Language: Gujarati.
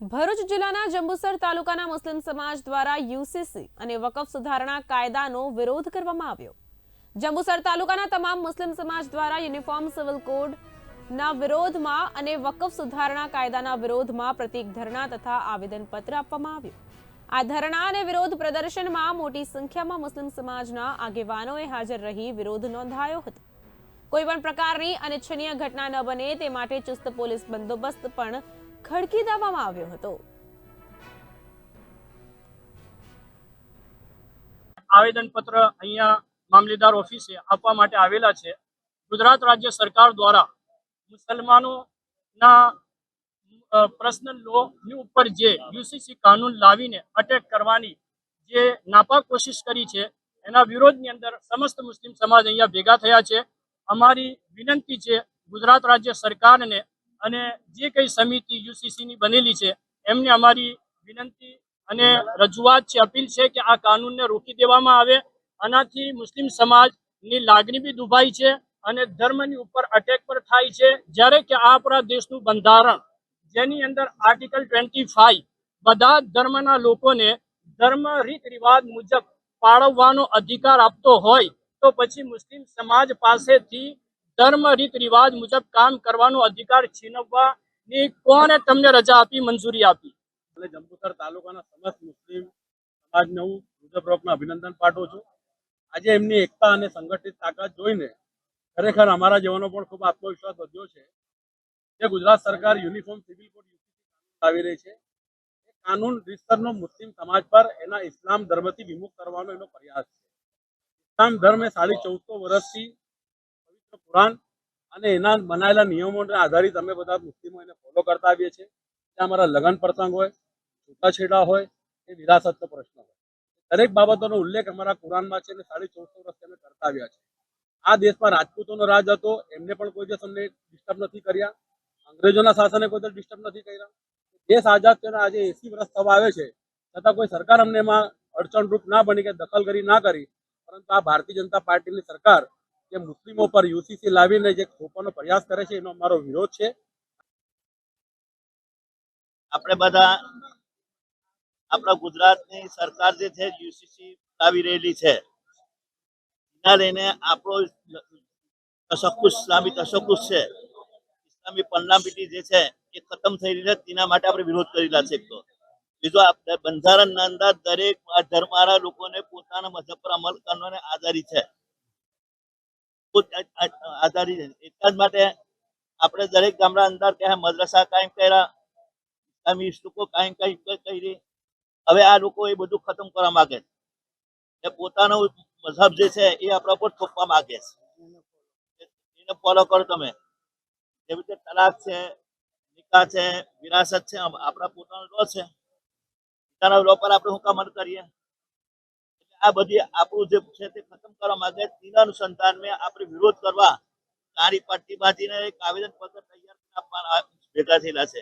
ભરૂચ જિલ્લાના જંબુસર તાલુકાના મુસ્લિમ સમાજ દ્વારા યુસીસી અને વકફ સુધારણા કાયદાનો વિરોધ કરવામાં આવ્યો. જંબુસર તાલુકાના તમામ મુસ્લિમ સમાજ દ્વારા યુનિફોર્મ સિવિલ કોડના વિરોધમાં અને વકફ સુધારણા કાયદાના વિરોધમાં પ્રતિક ધરણા તથા આવેદનપત્ર આપવામાં આવ્યું. આ ધરણા અને વિરોધ પ્રદર્શનમાં મોટી સંખ્યામાં મુસ્લિમ સમાજના આગેવાનોએ હાજર રહી વિરોધ નોંધાયો હતો. કોઈ પણ પ્રકારની અનિચ્છનીય ઘટના ન બને તે માટે ચુસ્ત પોલીસ બંદોબસ્ત પણ ખડકી દેવામાં આવ્યો હતો. આવેદન પત્ર અહીંયા મામલેદાર ઓફિસે આપવા માટે આવેલા છે. ગુજરાત રાજ્ય સરકાર દ્વારા મુસલમાનોના પર્સનલ લો ની ઉપર જે યુસીસી કાનૂન લાવીને અટેક કરવાની જે નાપાક કોશિશ કરી છે, એના વિરોધની અંદર સમસ્ત મુસ્લિમ સમાજ અહીંયા ભેગા થયા છે. અમારી વિનંતી છે ગુજરાત રાજ્ય સરકારને અને જે કઈ સમિતિ યુસીસી ની બનેલી છે, એમને અમારી વિનંતી અને રજૂઆત છે, અપીલ છે કે આ કાનૂનને રોકી દેવામાં આવે. આનાથી મુસ્લિમ સમાજની લાગણી બી દુભાઈ છે અને ધર્મની ઉપર અટેક પર થાય છે. જ્યારે કે આપણા દેશનું બંધારણ, જેની અંદર આર્ટિકલ ટ્વેન્ટી ફાઈવ બધા ધર્મના લોકોને ધર્મ રીત રિવાજ મુજબ પાળવવાનો અધિકાર આપતો હોય, તો પછી મુસ્લિમ સમાજ પાસેથી ધર્મ, રીત, રિવાજ મુજબ કામ કરવાનો અધિકાર છીનવવાની કોને તમને રજા આપી, મંજૂરી આપી? એટલે જંબુસર તાલુકાના સમસ્ત મુસ્લિમ સમાજને હું રુદ્રપ્રોપના અભિનંદન પાઠવું છું. આજે એમની એકતા અને સંગઠિત તાકાત જોઈને ખરેખર અમારા જવાનો પણ ખૂબ આત્મવિશ્વાસ વધ્યો છે. જે ગુજરાત સરકાર યુનિફોર્મ સિવિલ કોડ આવી રહી છે. કાનૂન વિસ્તરનો મુસ્લિમ સમાજ પર એના ઇસ્લામ ધર્મથી વિમુખ કરવાનો એનો પ્રયાસ છે. ઇસ્લામ ધર્મ એ સાડી ચૌદસો વર્ષથી કુરાન અને એના બનાવેલા નિયમોને આધારિત અમે બધા મુસ્લિમો એને ફોલો કરતા આવીએ છીએ. ત્યાં અમારા લગ્ન પ્રસંગ હોય છૂટાછેડા હોય કે વિરાસતનો પ્રશ્ન હોય. દરેક બાબતોનો ઉલ્લેખ અમારા કુરાનમાં છે અને સાડી ચૌદસો વર્ષથી અમે કરતા આવ્યા છે આ દેશમાં રાજપૂતોનો રાજ હતો, એમને પણ કોઈ દિવસ અમને ડિસ્ટર્બ નથી કર્યા. અંગ્રેજોના શાસને કોઈ દિવસ ડિસ્ટર્બ નથી કર્યા. દેશ આઝાદ થયો આજે એસી વર્ષ થવા આવે છે. છતાં કોઈ સરકાર અમને એમાં અડચણરૂપ ના બની કે દખલગીરી ના કરી. પરંતુ આ ભારતીય જનતા પાર્ટીની સરકાર જે મુસ્લિમો પર યુસીસી લાવીને જે થોપવાનો પ્રયાસ કરે છે, એનો અમારો વિરોધ છે. આપણે બધા, આપણા ગુજરાતની સરકાર જે છે, યુસીસી લાવી રહેલી છે. એના લઈને આપણો તશક્કુસ ઇસ્લામી તશક્કુસ છે. ઇસ્લામી પલ્લાપીટી જે છે, એ ખતમ થઈ રહી છે. તેના માટે આપણે વિરોધ કરેલા છે તો. બીજો બંધારણના અંદર દરેક ધર્મવાળા લોકોને પોતાના મذહબ પર અમલ કરવાને આધારિત છે. આધારિત આપણે દરેક ગામડા અંદર ત્યાં મદ્રસા કાયમ કર્યા ઇસ્લામી કાયમ કઈ કરી હવે આ લોકો એ બધું ખતમ કરવા માંગે છે. પોતાનો મઝહબ જે છે એ આપણા પર થોપવા માંગે છે. એને ફોલો કરો તમે. જેવી રીતે તલાક છે, નિકાહ છે, વિરાસત છે આપણા પોતાનો લો છે. પોતાના લો પર આપણે હું કામ કરીએ? આ બધી આપણું જે છે તે ખતમ કરવા માંગે તેના અનુસંધાન મેં આપણે વિરોધ કરવા કાળી બાંધીને એક આવેદન પત્ર તૈયાર આપવાના ભેગા થયેલા છે.